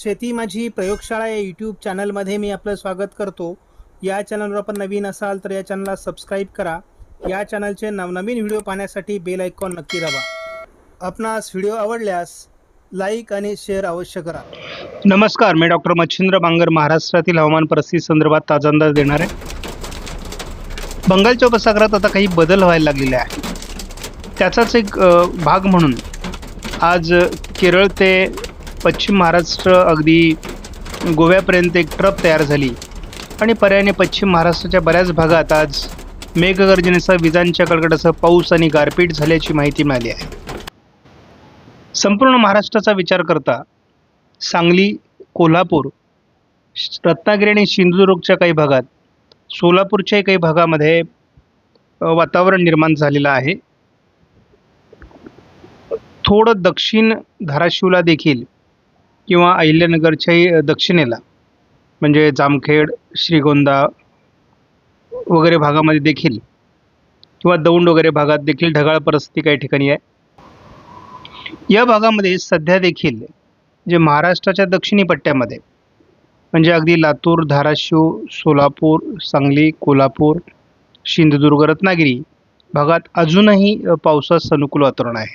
शेती माझी प्रयोगशाळा या यूट्यूब चॅनलमध्ये मी आपलं स्वागत करतो. या चॅनलवर आपण नवीन असाल तर या चॅनलला सबस्क्राईब करा. या चॅनलचे नवनवीन व्हिडिओ पाहण्यासाठी बेल आयकॉन नक्की दाबा. आपणास व्हिडिओ आवडल्यास लाईक आणि शेअर अवश्य करा. नमस्कार मी डॉक्टर मच्छिंद्र बांगर महाराष्ट्रातील हवामान परिस्थिती संदर्भात ताजा अंदाज देणार. आहे बंगालच्या उपसागरात आता काही बदल व्हायला लागलेले आहे त्याचाच एक भाग म्हणून आज केरळ ते पश्चिम महाराष्ट्र अगदी गोव्यापर्यंत एक ट्रप तयार झाली. आणि पर्यायाने पश्चिम महाराष्ट्राच्या बऱ्याच भागात आज मेघगर्जनेसह विजांच्या कडकडासह पाऊस आणि गारपीट झाल्याची माहिती मिळाली आहे. संपूर्ण महाराष्ट्राचा विचार करता सांगली कोल्हापूर श- रत्नागिरी आणि सिंधुदुर्गच्या काही भागात सोलापूरच्याही काही भागामध्ये वातावरण निर्माण झालेलं आहे. थोडं दक्षिण धाराशिवला देखील किंवा अहिल्यानगरच्याही दक्षिणेला. म्हणजे जामखेड श्रीगोंदा वगैरे भागामध्ये देखील किंवा दौंड वगैरे भागात देखील ढगाळ परिस्थिती काही ठिकाणी आहे. या भागामध्ये सध्या देखील जे महाराष्ट्राच्या दक्षिणी पट्ट्यामध्ये म्हणजे अगदी लातूर धाराशिव सोलापूर सांगली कोल्हापूर सिंधुदुर्ग रत्नागिरी भागात अजूनही पावसास अनुकूल वातावरण आहे.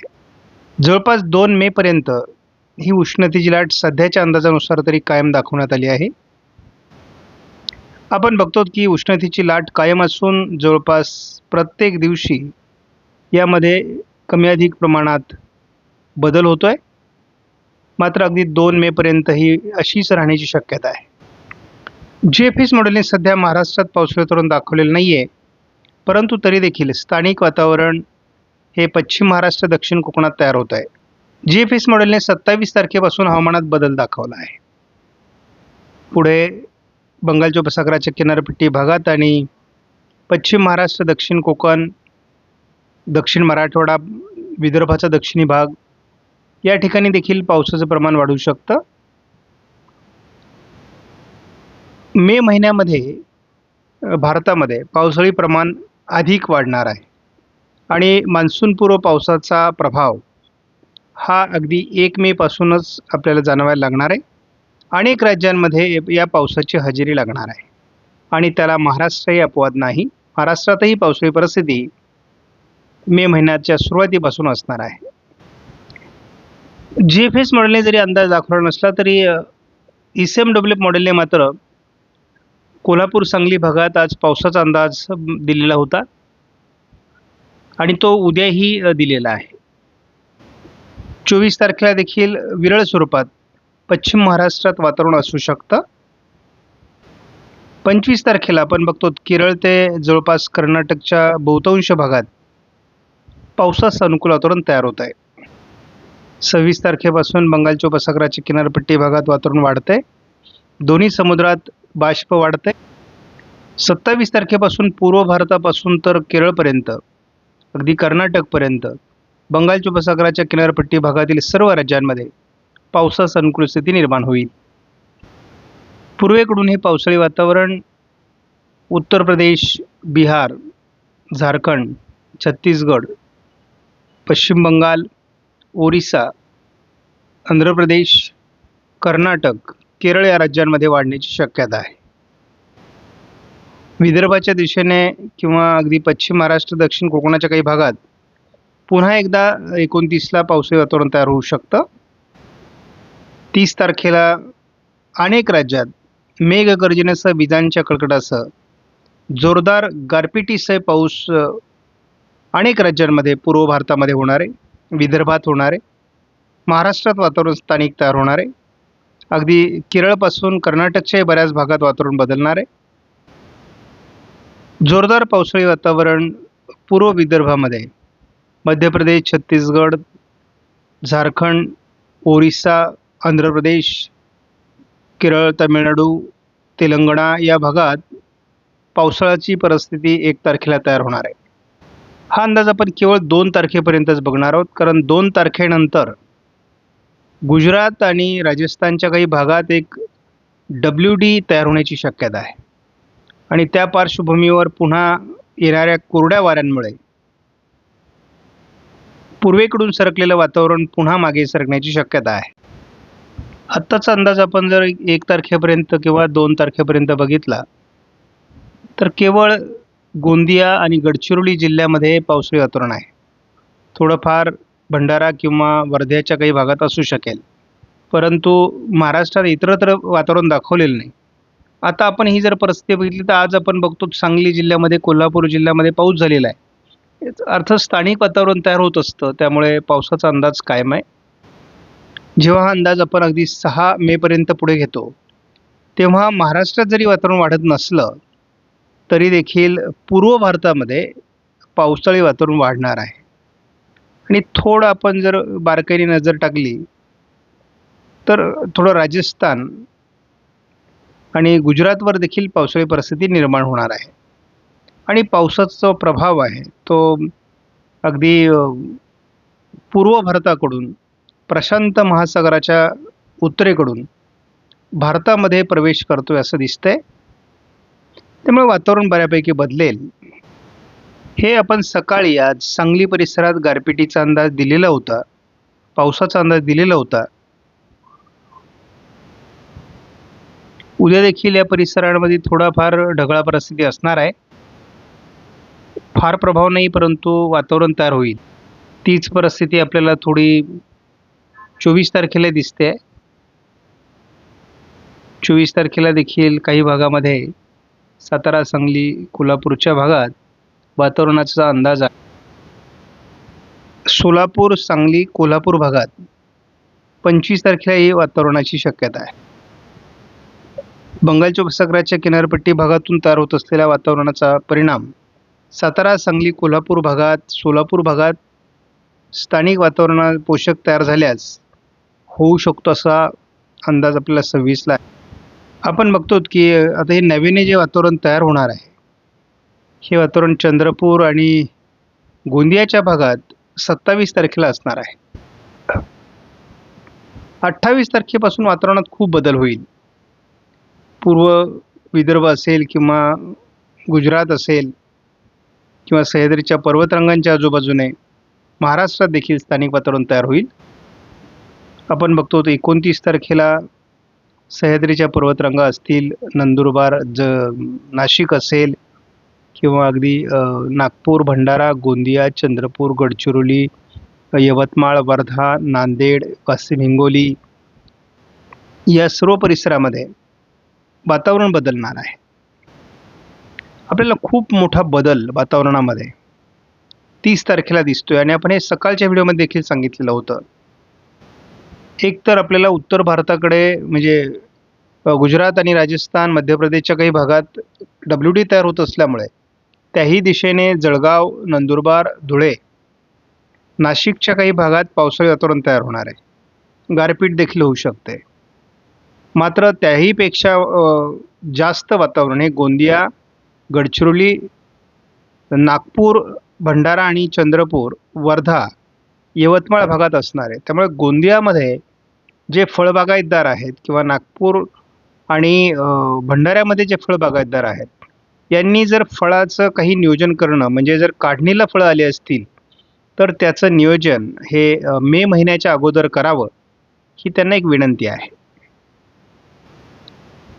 जवळपास दोन मेपर्यंत ही उष्णतेची लाट सध्याच्या अंदाजानुसार तरी कायम दाखवण्यात आली आहे. आपण बघतो की उष्णतेची लाट कायम असून जवळपास प्रत्येक दिवशी यामध्ये कमी अधिक प्रमाणात बदल होतो आहे मात्र अगदी दोन मेपर्यंत ही अशीच राहण्याची शक्यता आहे. जे एफ एस मॉडेलने सध्या महाराष्ट्रात पावसाळी तरुण दाखवलेलं नाही आहे परंतु तरी देखील स्थानिक वातावरण हे पश्चिम महाराष्ट्र दक्षिण कोकणात तयार होत आहे. जी एफ एस मॉडेलने सत्तावीस तारखेपासून हवामानात बदल दाखवला आहे. पुढे बंगालच्या उपसागराच्या किनारपट्टी भागात आणि पश्चिम महाराष्ट्र दक्षिण कोकण दक्षिण मराठवाडा विदर्भाचा दक्षिणी भाग या ठिकाणी देखील पावसाचं प्रमाण वाढू शकतं. मे महिन्यामध्ये भारतामध्ये पावसाळी प्रमाण अधिक वाढणार आहे. आणि मान्सूनपूर्व पावसाचा प्रभाव हा अगदी एक मेपासूनच आपल्याला जाणवायला लागणार आहे. अनेक राज्यांमध्ये या पावसाची हजेरी लागणार आहे. आणि त्याला महाराष्ट्रही अपवाद नाही. महाराष्ट्रातही पावसाळी परिस्थिती मे महिन्याच्या सुरुवातीपासून असणार आहे. जी एफ एस मॉडेलने जरी अंदाज दाखवला नसला तरी ई सी एम डब्ल्यू मॉडेलने मात्र कोल्हापूर सांगली भागात आज पावसाचा अंदाज दिलेला होता. आणि तो उद्याही दिलेला आहे. चोवीस तारखेला देखील विरळ स्वरूपात पश्चिम महाराष्ट्रात वातावरण असू शकतं. पंचवीस तारखेला आपण बघतो केरळ ते जवळपास कर्नाटकच्या बहुतांश भागात पावसाचं अनुकूल वातावरण तयार होत आहे सव्वीस तारखेपासून बंगालच्या उपसागराच्या किनारपट्टी भागात वातावरण वाढतंय. दोन्ही समुद्रात बाष्प वाढते सत्तावीस तारखेपासून पूर्व भारतापासून तर केरळपर्यंत अगदी कर्नाटकपर्यंत बंगालच्या उपसागराच्या किनारपट्टी भागातील सर्व राज्यांमध्ये पावसास अनुकूल स्थिती निर्माण होईल. पूर्वेकडून हे पावसाळी वातावरण उत्तर प्रदेश बिहार झारखंड छत्तीसगड पश्चिम बंगाल ओरिसा आंध्र प्रदेश कर्नाटक केरळ या राज्यांमध्ये वाढण्याची शक्यता आहे. विदर्भाच्या दिशेने किंवा अगदी पश्चिम महाराष्ट्र दक्षिण कोकणाच्या काही भागात पुन्हा एकदा एकोणतीसला पावसाळी वातावरण तयार होऊ शकतं. तीस तारखेला अनेक राज्यात मेघगर्जनेसह विजांच्या कडकडासह जोरदार गारपिटीसह पाऊस अनेक राज्यांमध्ये पूर्व भारतामध्ये होणार आहे विदर्भात होणार आहे महाराष्ट्रात वातावरण स्थानिक तयार होणार आहे अगदी केरळपासून कर्नाटकच्याही बऱ्याच भागात वातावरण बदलणार आहे जोरदार पावसाळी वातावरण पूर्व विदर्भामध्ये मध्य प्रदेश छत्तीसगड झारखंड ओरिसा आंध्र प्रदेश केरळ तामिळनाडू तेलंगणा या भागात पावसाळ्याची परिस्थिती एक तारखेला तयार होणार आहे. हा अंदाज आपण केवळ दोन तारखेपर्यंतच बघणार आहोत कारण दोन तारखेनंतर गुजरात आणि राजस्थानच्या काही भागात एक डब्ल्यू डी तयार होण्याची शक्यता आहे. आणि त्या पार्श्वभूमीवर पुन्हा येणाऱ्या कोरड्या वाऱ्यांमुळे पूर्वेकडून सरकलेलं वातावरण पुन्हा मागे सरकण्याची शक्यता आहे. आत्ताचा अंदाज आपण जर एक तारखेपर्यंत किंवा दोन तारखेपर्यंत बघितला तर केवळ गोंदिया आणि गडचिरोली जिल्ह्यामध्ये पावसाळी वातावरण आहे. थोडंफार भंडारा किंवा वर्ध्याच्या काही भागात असू शकेल. परंतु महाराष्ट्रात इतरत्र वातावरण दाखवलेलं नाही. आता आपण ही जर परिस्थिती बघितली तर आज आपण बघतो सांगली जिल्ह्यामध्ये कोल्हापूर जिल्ह्यामध्ये पाऊस झालेला आहे. अर्थ स्थानिक वातावरण तयार होत असतं. त्यामुळे पावसाचा अंदाज कायम आहे. जेव्हा हा अंदाज आपण अगदी सहा मेपर्यंत पुढे घेतो तेव्हा महाराष्ट्रात जरी वातावरण वाढत नसलं तरी देखील पूर्व भारतामध्ये पावसाळी वातावरण वाढणार आहे. आणि थोडं आपण जर बारकाईने नजर टाकली तर थोडं राजस्थान आणि गुजरातवर देखील पावसाळी परिस्थिती निर्माण होणार आहे. आणि पावसाचा जो प्रभाव आहे तो अगदी पूर्व भारताकडून प्रशांत महासागराच्या उत्तरेकडून भारतामध्ये प्रवेश करतोय असं दिसतंय. त्यामुळे वातावरण बऱ्यापैकी बदलेल. हे आपण सकाळी आज सांगली परिसरात गारपिटीचा अंदाज दिलेला होता पावसाचा अंदाज दिलेला होता. उद्या देखील या परिसरामध्ये थोडाफार ढगाळ परिस्थिती असणार आहे. फार प्रभाव नाही परंतु वातावरण तयार होईल. तीच परिस्थिती आपल्याला थोडी चोवीस तारखेला दिसते. चोवीस तारखेला देखील काही भागामध्ये सातारा सांगली कोल्हापूरच्या भागात वातावरणाचा अंदाज आहे. सोलापूर सांगली कोल्हापूर भागात पंचवीस तारखेला ही वातावरणाची शक्यता आहे. बंगालच्या उपसागराच्या किनारपट्टी भागातून तयार होत असलेल्या वातावरणाचा परिणाम सातारा सांगली कोल्हापूर भागात सोलापूर भागात स्थानिक वातावरणात पोषक तयार झाल्यास होऊ शकतो असा अंदाज आपल्याला सव्वीसला आहे. आपण बघतो की आता हे नवीन जे वातावरण तयार होणार आहे हे वातावरण चंद्रपूर आणि गोंदियाच्या भागात सत्तावीस तारखेला असणार आहे. अठ्ठावीस तारखेपासून वातावरणात खूप बदल होईल. पूर्व विदर्भ असेल किंवा गुजरात असेल किंवा सह्याद्रीच्या पर्वतरांगांच्या आजूबाजूने महाराष्ट्रात देखील स्थानिक वातावरण तयार होईल. आपण बघतो तर एकोणतीस तारखेला सह्याद्रीच्या पर्वतरांगा असतील नंदुरबार ज नाशिक असेल किंवा अगदी नागपूर भंडारा गोंदिया चंद्रपूर गडचिरोली यवतमाळ वर्धा नांदेड पश्चिम हिंगोली या सर्व परिसरामध्ये वातावरण बदलणार आहे. आपल्याला खूप मोठा बदल वातावरणामध्ये. तीस तारखेला दिसतोय आणि आपण हे सकाळच्या व्हिडिओमध्ये देखील सांगितलेलं होतं. एक तर आपल्याला उत्तर भारताकडे म्हणजे गुजरात आणि राजस्थान मध्य प्रदेशच्या काही भागात डब्ल्यू डी तयार होत असल्यामुळे त्याही दिशेने जळगाव नंदुरबार धुळे नाशिकच्या काही भागात पावसाळी वातावरण तयार होणार आहे. गारपीट देखील होऊ शकते. मात्र त्याहीपेक्षा जास्त वातावरण हे गोंदिया गडचिरोली नागपूर भंडारा आणि चंद्रपूर वर्धा यवतमाळ भागात असणार आहे. त्यामुळे गोंदियामध्ये जे फळबागायतदार आहेत किंवा नागपूर आणि भंडाऱ्यामध्ये जे फळबागायतदार आहेत यांनी जर फळाचं काही नियोजन करणं म्हणजे जर काढणीला फळं आली असतील तर त्याचं नियोजन हे मे महिन्याच्या अगोदर करावं ही त्यांना एक विनंती आहे.